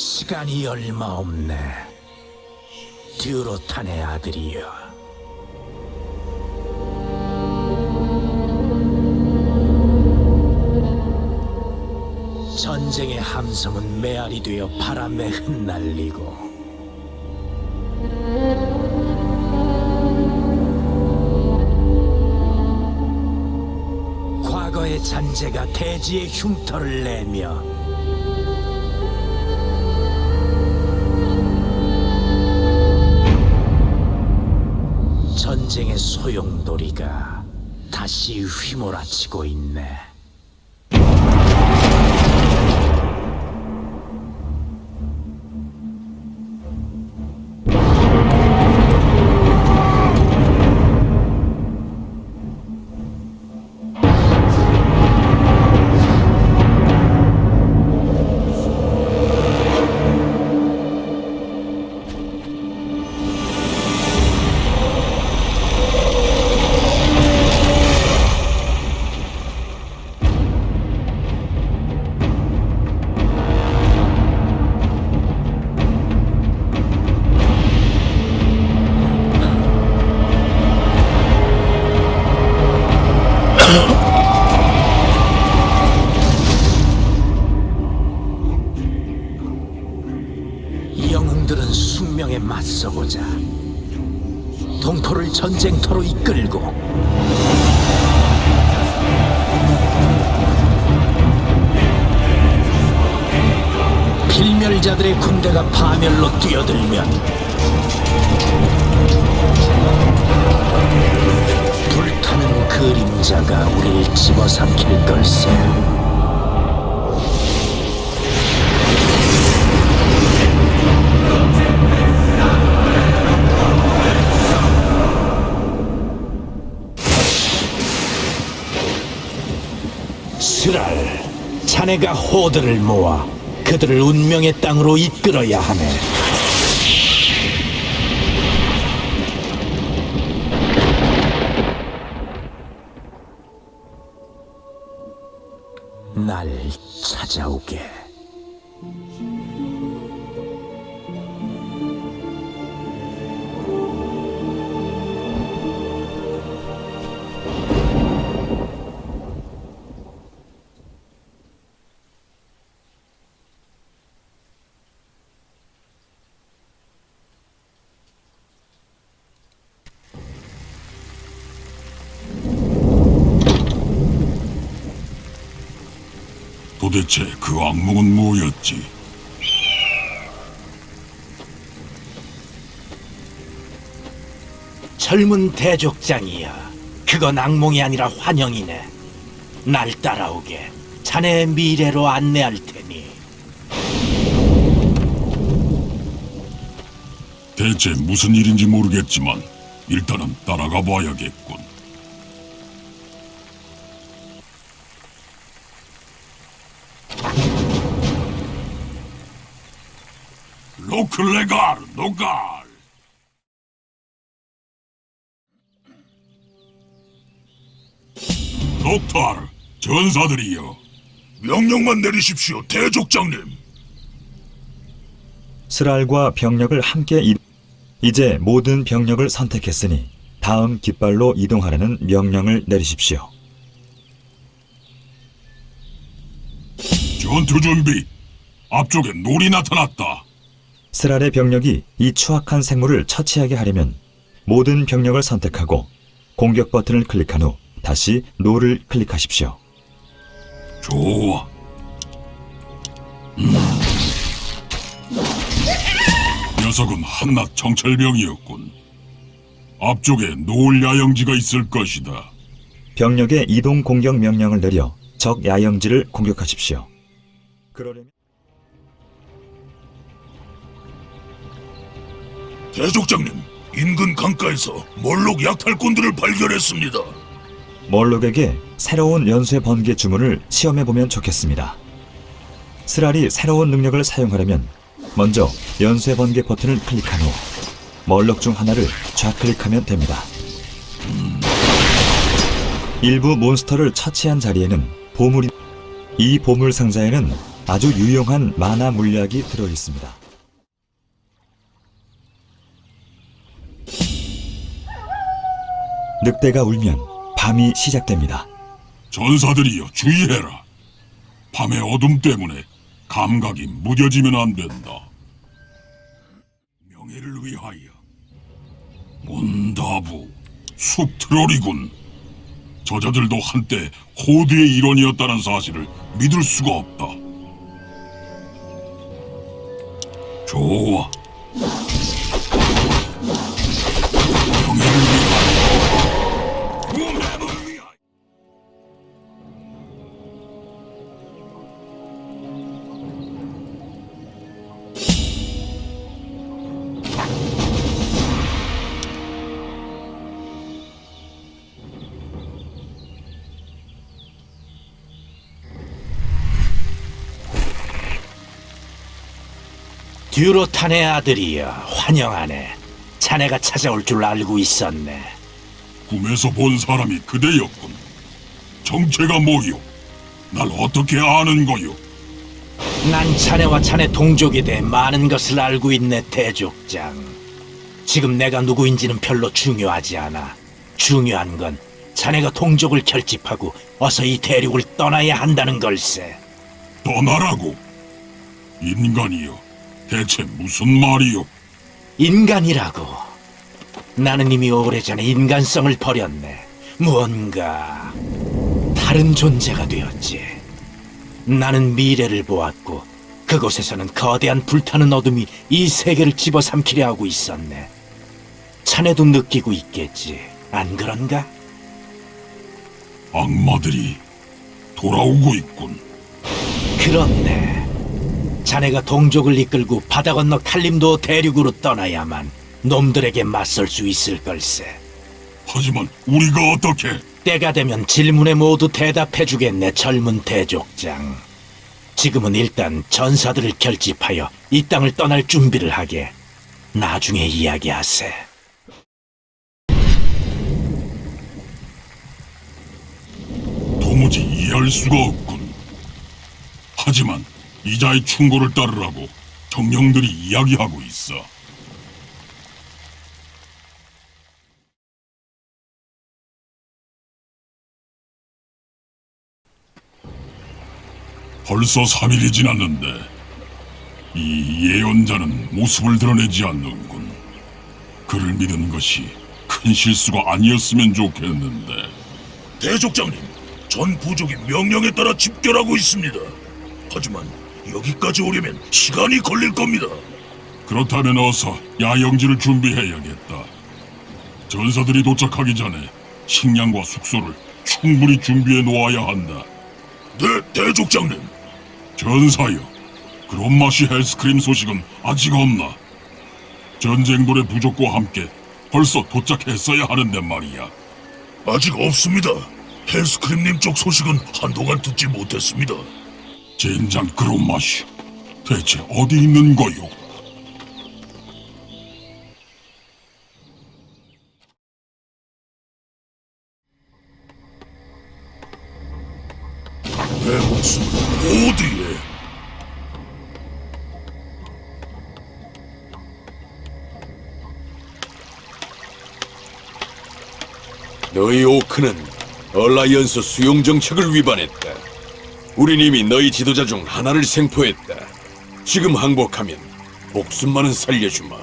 시간이 얼마 없네. 듀로탄의 아들이여. 전쟁의 함성은 메아리 되어 바람에 흩날리고 과거의 잔재가 대지의 흉터를 내며 전쟁의 소용돌이가 다시 휘몰아치고 있네. 영웅들은 숙명에 맞서보자. 동포를 전쟁터로 이끌고 필멸자들의 군대가 파멸로 뛰어들면 불타는 그림자가 우리를 집어삼킬 걸세. 스랄, 자네가 호들을 모아 그들을 운명의 땅으로 이끌어야 하네. 날 찾아오게. 도대체 그 악몽은 뭐였지? 젊은 대족장이야. 그건 악몽이 아니라 환영이네. 날 따라오게. 자네의 미래로 안내할 테니. 대체 무슨 일인지 모르겠지만 일단은 따라가 봐야겠군. 로클레갈 노갈. 녹타르 전사들이여. 명령만 내리십시오 대족장님. 스랄과 병력을 함께 이... 이제 모든 병력을 선택했으니 다음 깃발로 이동하라는 명령을 내리십시오. 전투 준비. 앞쪽에 놀이 나타났다 스랄의 병력이 이 추악한 생물을 처치하게 하려면 모든 병력을 선택하고 공격 버튼을 클릭한 후 다시 노를 클릭하십시오. 좋아. 음. 녀석은 한낱 정찰병이었군. 앞쪽에 노을 야영지가 있을 것이다. 병력의 이동 공격 명령을 내려 적 야영지를 공격하십시오. 그러려면 대족장님, 인근 강가에서 몰록 약탈꾼들을 발견했습니다. 멀록에게 새로운 연쇄 번개 주문을 시험해 보면 좋겠습니다. 스랄이 새로운 능력을 사용하려면 먼저 연쇄 번개 버튼을 클릭한 후 멀록 중 하나를 좌클릭하면 됩니다. 일부 몬스터를 처치한 자리에는 보물이 이 보물 상자에는 아주 유용한 만화 물약이 들어 있습니다. 늑대가 울면 밤이 시작됩니다. 전사들이여 주의해라. 밤의 어둠 때문에 감각이 무뎌지면 안 된다. 명예를 위하여. 문다부 숲 트롤이군. 저자들도 한때 호드의 일원이었다는 사실을 믿을 수가 없다. 좋아. 듀로탄의 아들이여 환영하네. 자네가 찾아올 줄 알고 있었네. 꿈에서 본 사람이 그대였군. 정체가 뭐요? 날 어떻게 아는 거요? 난 자네와 자네 동족에 대해 많은 것을 알고 있네 대족장. 지금 내가 누구인지는 별로 중요하지 않아. 중요한 건 자네가 동족을 결집하고 어서 이 대륙을 떠나야 한다는 걸세. 떠나라고. 인간이요. 대체 무슨 말이요? 인간이라고. 나는 이미 오래전에 인간성을 버렸네. 무언가 다른 존재가 되었지. 나는 미래를 보았고 그곳에서는 거대한 불타는 어둠이 이 세계를 집어삼키려 하고 있었네. 자네도 느끼고 있겠지. 안 그런가? 악마들이 돌아오고 있군. 그렇네. 자네가 동족을 이끌고 바다 건너 칼림도 대륙으로 떠나야만 놈들에게 맞설 수 있을 걸세. 하지만 우리가 어떻게? 때가 되면 질문에 모두 대답해 주겠네, 젊은 대족장. 지금은 일단 전사들을 결집하여 이 땅을 떠날 준비를 하게. 나중에 이야기하세. 도무지 이해할 수가 없군. 하지만 이자의 충고를 따르라고 정령들이 이야기하고 있어. 벌써 3일이 지났는데 이 예언자는 모습을 드러내지 않는군. 그를 믿은 것이 큰 실수가 아니었으면 좋겠는데. 대족장님, 전 부족이 명령에 따라 집결하고 있습니다. 하지만 여기까지 오려면 시간이 걸릴 겁니다. 그렇다면 어서 야영지를 준비해야겠다. 전사들이 도착하기 전에 식량과 숙소를 충분히 준비해 놓아야 한다. 네, 대족장님. 전사여, 그런 맛이 헬스크림 소식은 아직 없나? 전쟁돌의 부족과 함께 벌써 도착했어야 하는데 말이야. 아직 없습니다. 헬스크림님 쪽 소식은 한동안 듣지 못했습니다. 젠장 그런 맛이 대체 어디 있는 거요? 내 목숨은 어디에? 너희 오크는 얼라이언스 수용 정책을 위반했다. 우린 이미 너희 지도자 중 하나를 생포했다. 지금 항복하면 목숨만은 살려주마.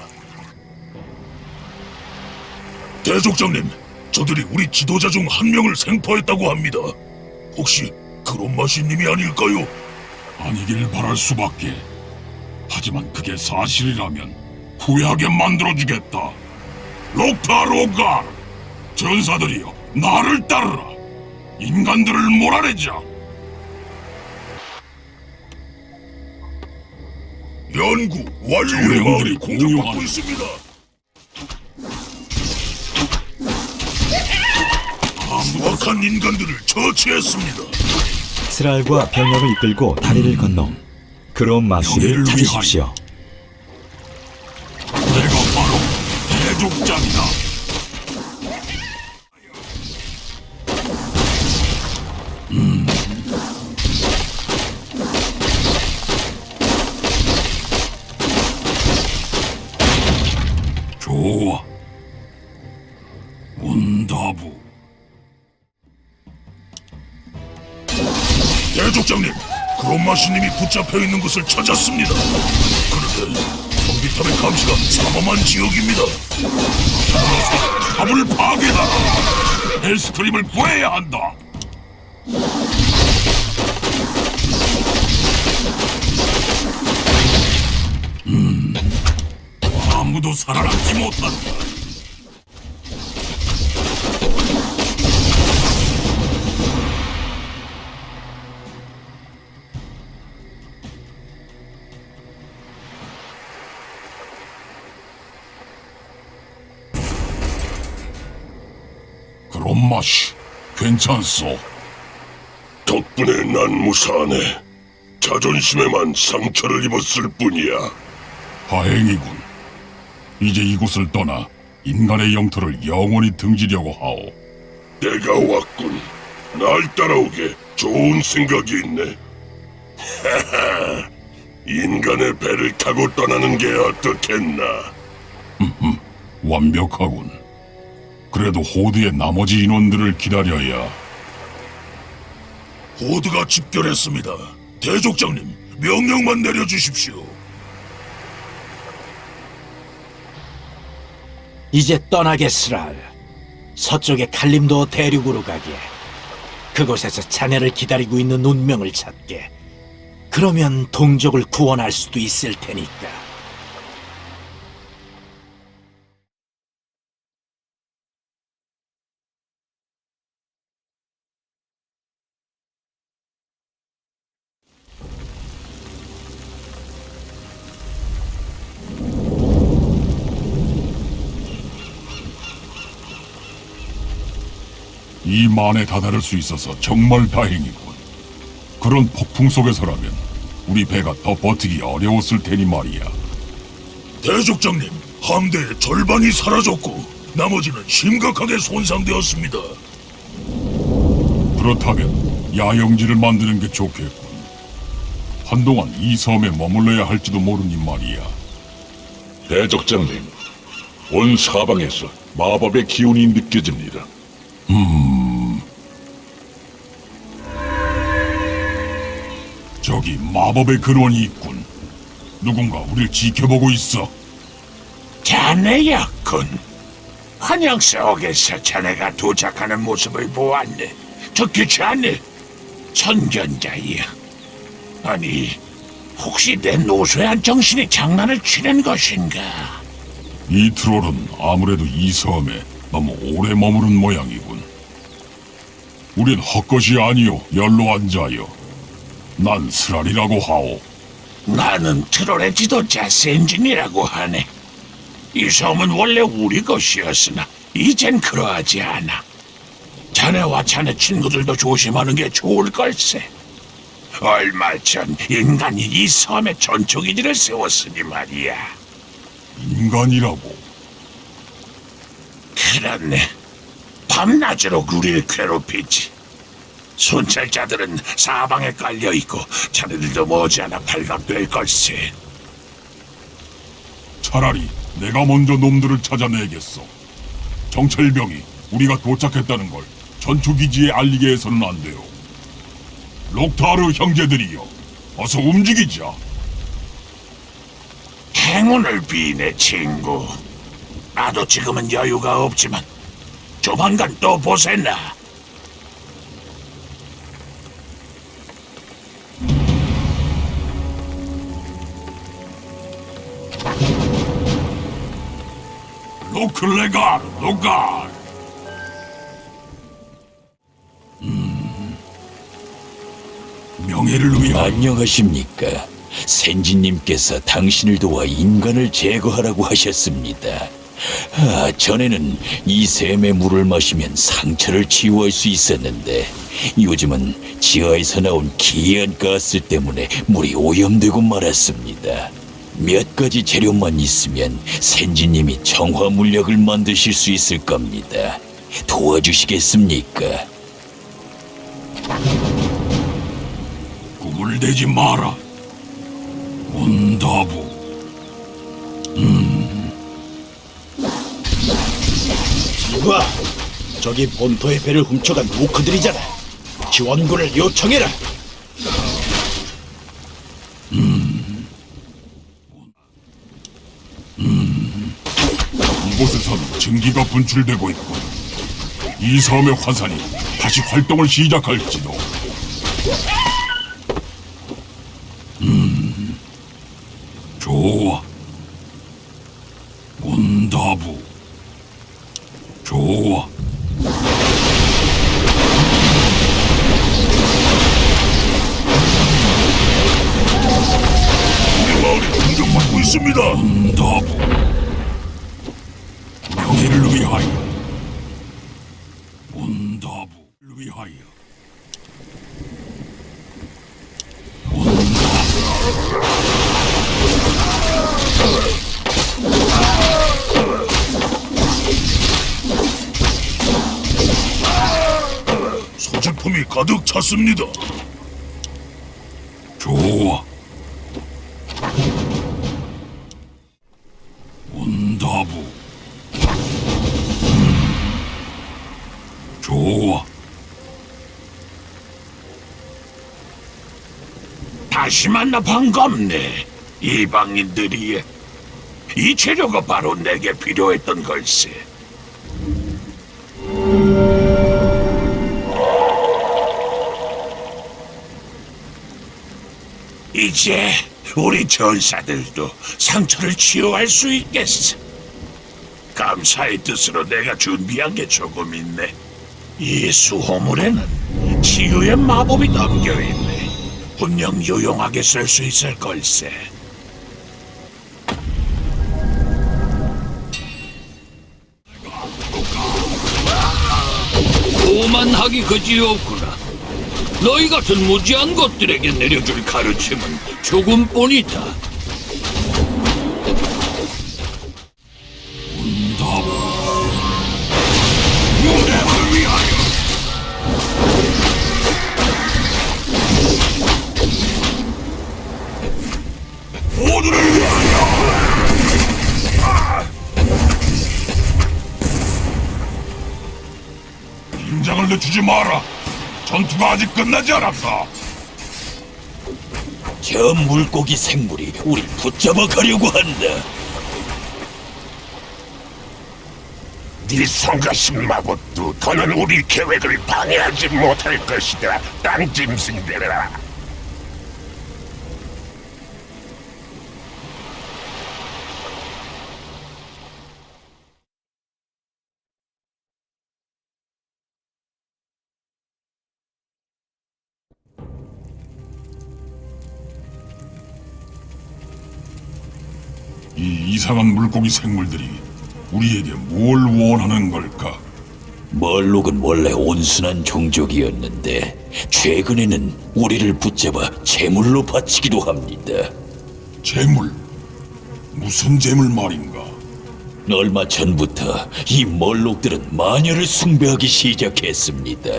대족장님, 저들이 우리 지도자 중 한 명을 생포했다고 합니다. 혹시 그런 마시님이 아닐까요? 아니길 바랄 수밖에. 하지만 그게 사실이라면 후회하게 만들어주겠다. 록타 로갈! 전사들이여, 나를 따르라! 인간들을 몰아내자! 연구 완료의 정령들이 마을이 공격받고 있습니다. 수악한 인간들을 처치했습니다. 스랄과 병력을 이끌고 다리를 건너 마씨를 명예를 찾으십시오. 온다부. 대족장님, 네, 그런마시님이 붙잡혀 있는 것을 찾았습니다. 그런데 경비탑의 감시가 사범한 지역입니다. 그래서 탑을 파괴하라. 헬스트림을 구해야 한다. 음, 아무도 살아남지 못한다. 맛이 괜찮소. 덕분에 난 무사하네. 자존심에만 상처를 입었을 뿐이야. 다행이군. 이제 이곳을 떠나 인간의 영토를 영원히 등지려고 하오. 내가 왔군. 날 따라오게 좋은 생각이 있네. 하하, 인간의 배를 타고 떠나는 게 어떻겠나? 완벽하군. 그래도 호드의 나머지 인원들을 기다려야 호드가 집결했습니다. 대족장님, 명령만 내려주십시오. 이제 떠나겠으랄. 서쪽의 칼림도 대륙으로 가게. 그곳에서 자네를 기다리고 있는 운명을 찾게. 그러면 동족을 구원할 수도 있을 테니까. 이 만에 다다를 수 있어서 정말 다행이군. 그런 폭풍 속에서라면 우리 배가 더 버티기 어려웠을 테니 말이야. 대족장님, 함대의 절반이 사라졌고 나머지는 심각하게 손상되었습니다. 그렇다면 야영지를 만드는 게 좋겠군. 한동안 이 섬에 머물러야 할지도 모르니 말이야. 대적장님, 온 사방에서 마법의 기운이 느껴집니다. 저기 마법의 근원이 있군. 누군가 우릴 지켜보고 있어. 자네였군. 환영 속에서 자네가 도착하는 모습을 보았네. 듣기 자네 선견자야. 아니, 혹시 내 노쇠한 정신이 장난을 치는 것인가? 이 트롤은 아무래도 이 섬에 너무 오래 머무른 모양이군. 우린 헛것이 아니요 연로한 자여. 난 스랄이라고 하오. 나는 트롤의 지도자 센진이라고 하네. 이 섬은 원래 우리 것이었으나 이젠 그러하지 않아. 자네와 자네 친구들도 조심하는 게 좋을 걸세. 얼마 전 인간이 이 섬에 전초기지를 세웠으니 말이야. 인간이라고. 그렇네. 밤낮으로 우리를 괴롭히지. 순찰자들은 사방에 깔려 있고 자네들도 머지않아 발각될 걸세. 차라리 내가 먼저 놈들을 찾아내겠어. 정찰병이 우리가 도착했다는 걸 전투기지에 알리게 해서는 안 돼요. 록타르 형제들이여, 어서 움직이자. 행운을 비네 친구. 나도 지금은 여유가 없지만 조만간 또 보세나. 로클레갈, 로갈. 음, 명예를 위하여 안녕하십니까. 센지님께서 당신을 도와 인간을 제거하라고 하셨습니다. 아, 전에는 이 샘의 물을 마시면 상처를 치유할 수 있었는데 요즘은 지하에서 나온 기이한 가스 때문에 물이 오염되고 말았습니다. 몇 가지 재료만 있으면 센지님이 정화 물약을 만드실 수 있을 겁니다. 도와주시겠습니까? 꿈을 대지 마라. 온다부. 와, 저기 본토의 배를 훔쳐간 우크들이잖아. 지원군을 요청해라. 이곳에선 증기가 분출되고 있고 이 섬의 화산이 다시 활동을 시작할지도. 소지품이 가득 찼습니다. 좋아. 문다부. 음. 좋아. 다시 만나 반갑네. 이방인들이 이 재료가 바로 내게 필요했던 걸세. 이제 우리 전사들도 상처를 치유할 수 있겠어. 감사의 뜻으로 내가 준비한 게 조금 있네. 이 수호물에는 치유의 마법이 담겨 있네. 분명 유용하게 쓸 수 있을 걸세. 오만하기 그지없구나. 너희 같은 무지한 것들에게 내려줄 가르침은 조금뿐이다. 아직 끝나지 않았다. 저 물고기 생물이 우리 붙잡아 가려고 한다. 네 성가신 마법도 더는 우리 계획을 방해하지 못할 것이다. 딴 짐승들아. 이 이상한 물고기 생물들이 우리에게 뭘 원하는 걸까? 멀록은 원래 온순한 종족이었는데 최근에는 우리를 붙잡아 제물로 바치기도 합니다. 재물. 무슨 재물 말인가? 얼마 전부터 이 멀록들은 마녀를 숭배하기 시작했습니다.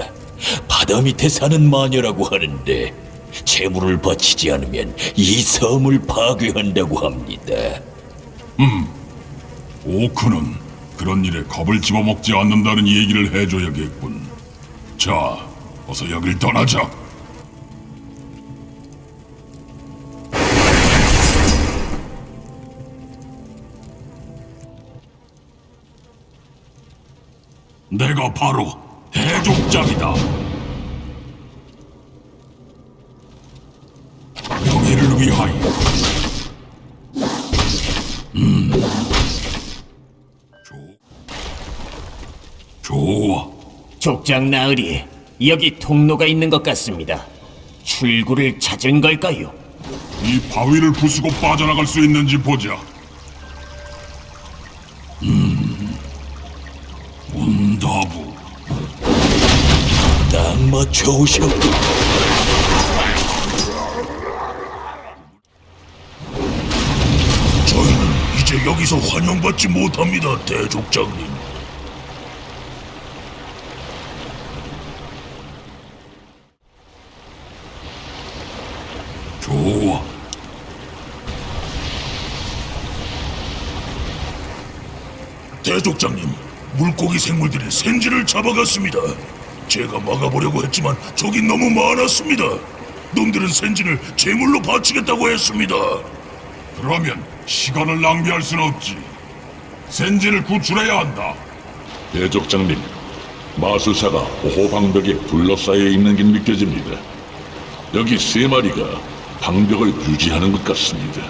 바다 밑에 사는 마녀라고 하는데 제물을 바치지 않으면 이 섬을 파괴한다고 합니다. 오크는 그런 일에 겁을 집어먹지 않는다는 얘기를 해줘야겠군. 자, 어서 여길 떠나자. 내가 바로 대족장이다. 족장 나으리, 여기 통로가 있는 것 같습니다. 출구를 찾은 걸까요? 이 바위를 부수고 빠져나갈 수 있는지 보자. 음, 문다부. 딱 맞춰 오셨군. 저희는 이제 여기서 환영받지 못합니다, 대족장님. 좋아. 대족장님, 물고기 생물들이 sen지를 잡아갔습니다. 제가 막아보려고 했지만 적이 너무 많았습니다. 놈들은 sen지를 제물로 바치겠다고 했습니다. 그러면 시간을 낭비할 순 없지. 센진을 구출해야 한다. 대족장님, 마술사가 보호 방벽에 둘러싸여 있는 게 느껴집니다. 여기 세 마리가 방벽을 유지하는 것 같습니다.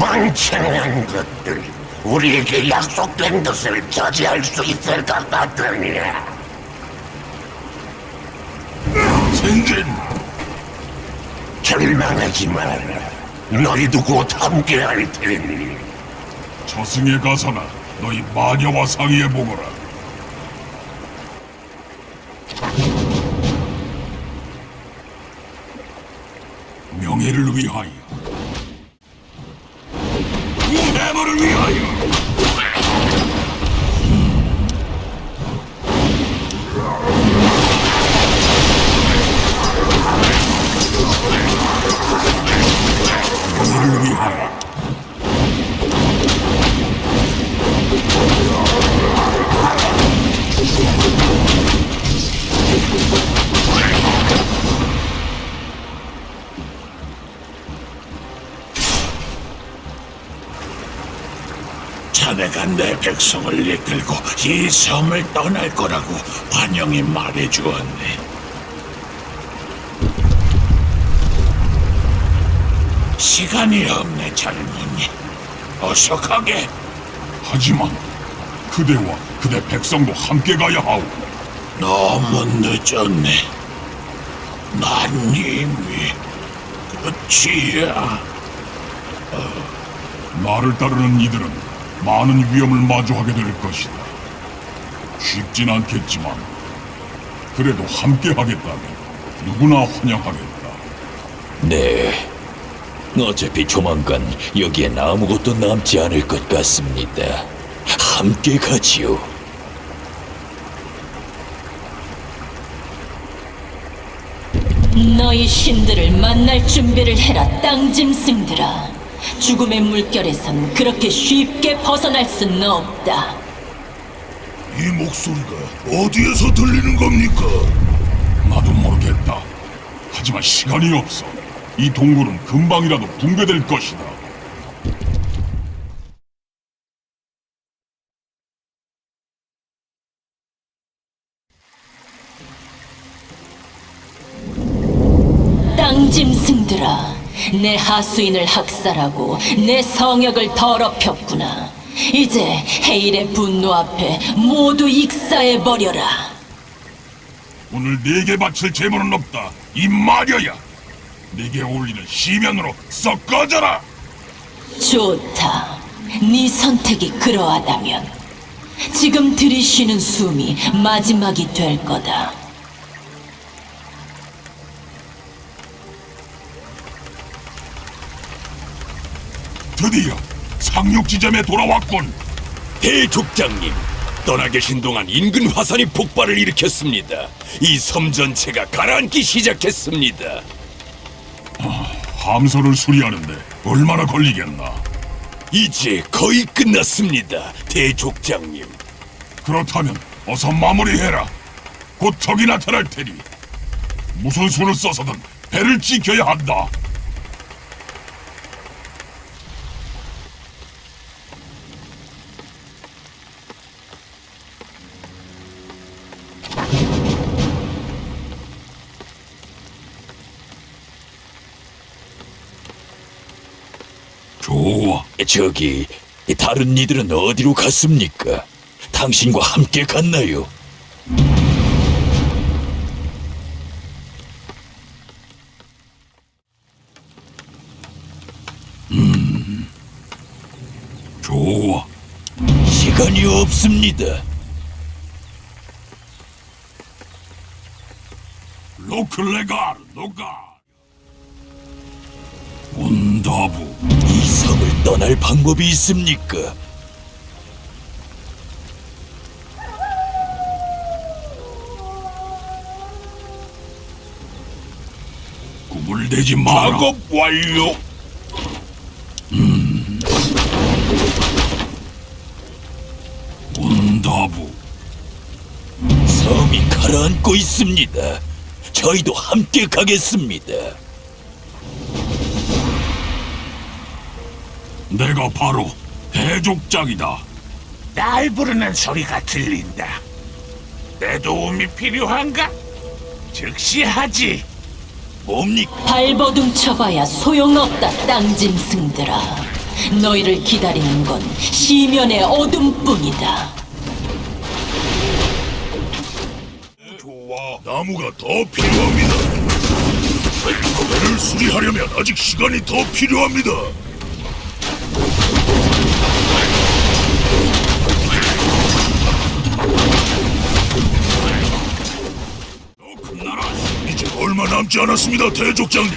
멍청한 것들. 우리에게 약속된 것을 저지할 수 있을 것 같으냐? 센진, 절망하지 마라. 너희도 곧 함께할 테니. 저승에 가서나 너희 마녀와 상의해 보거라. 명예를 위하여. 내 백성을 이끌고 이 섬을 떠날 거라고 환영이 말해 주었네. 시간이 없네, 젊은이. 어서 가게. 하지만 그대와 그대 백성도 함께 가야 하오. 너무 늦었네. 난 이미 끝이야. 나를 따르는 이들은 많은 위험을 마주하게 될 것이다. 쉽진 않겠지만 그래도 함께 하겠다면 누구나 환영하겠다. 네. 어차피 조만간 여기엔 아무것도 남지 않을 것 같습니다. 함께 가지요. 너희 신들을 만날 준비를 해라 땅짐승들아 죽음의 물결에선 그렇게 쉽게 벗어날 수는 없다 이 목소리가 어디에서 들리는 겁니까? 나도 모르겠다. 하지만 시간이 없어. 이 동굴은 금방이라도 붕괴될 것이다. 내 하수인을 학살하고 내 성역을 더럽혔구나 이제 헤일의 분노 앞에 모두 익사해 버려라 오늘 네게 바칠 재물은 없다. 이 마녀야. 네게 어울리는 시면으로 썩 꺼져라. 좋다. 네 선택이 그러하다면 지금 들이쉬는 숨이 마지막이 될 거다. 드디어 상륙 지점에 돌아왔군. 대족장님, 떠나 계신 동안 인근 화산이 폭발을 일으켰습니다. 이 섬 전체가 가라앉기 시작했습니다. 함선을 수리하는데 얼마나 걸리겠나? 이제 거의 끝났습니다, 대족장님. 그렇다면 어서 마무리해라. 곧 적이 나타날 테니 무슨 수를 써서든 배를 지켜야 한다. 좋아. 저기 다른 이들은 어디로 갔습니까? 당신과 함께 갔나요? 좋아. 시간이 없습니다. 로클레갈 노가 온다부 떠날 방법이 있습니까? 내지 마라. 작업 완료. 음. 온다부 섬이 가라앉고 있습니다. 저희도 함께 가겠습니다. 내가 바로 대족장이다. 날 부르는 소리가 들린다. 내 도움이 필요한가? 즉시 하지. 뭡니까? 발버둥 쳐봐야 소용없다 땅짐승들아 너희를 기다리는 건 시면의 어둠뿐이다 좋아. 나무가 더 필요합니다. 배를 수리하려면 아직 시간이 더 필요합니다. 큰 나라. 이제 얼마 남지 않았습니다, 대족장님.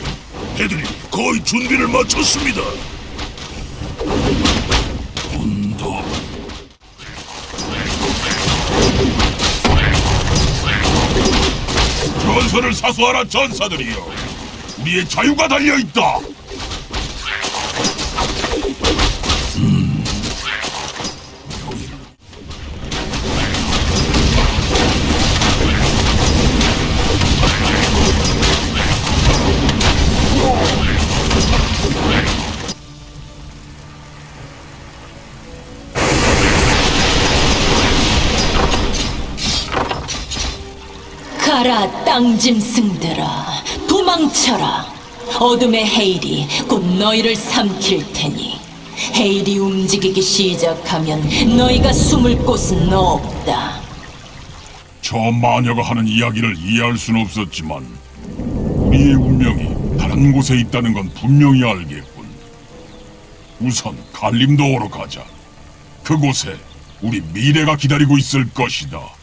배들이 거의 준비를 마쳤습니다. 온도. 전선을 사수하라 전사들이여. 우리의 자유가 달려 있다. 가라 땅짐승들아 도망쳐라 어둠의 헤일이 곧 너희를 삼킬 테니 헤일이 움직이기 시작하면 너희가 숨을 곳은 없다 저 마녀가 하는 이야기를 이해할 수는 없었지만 우리의 운명이 다른 곳에 있다는 건 분명히 알겠군. 우선 갈림도어로 가자. 그곳에 우리 미래가 기다리고 있을 것이다.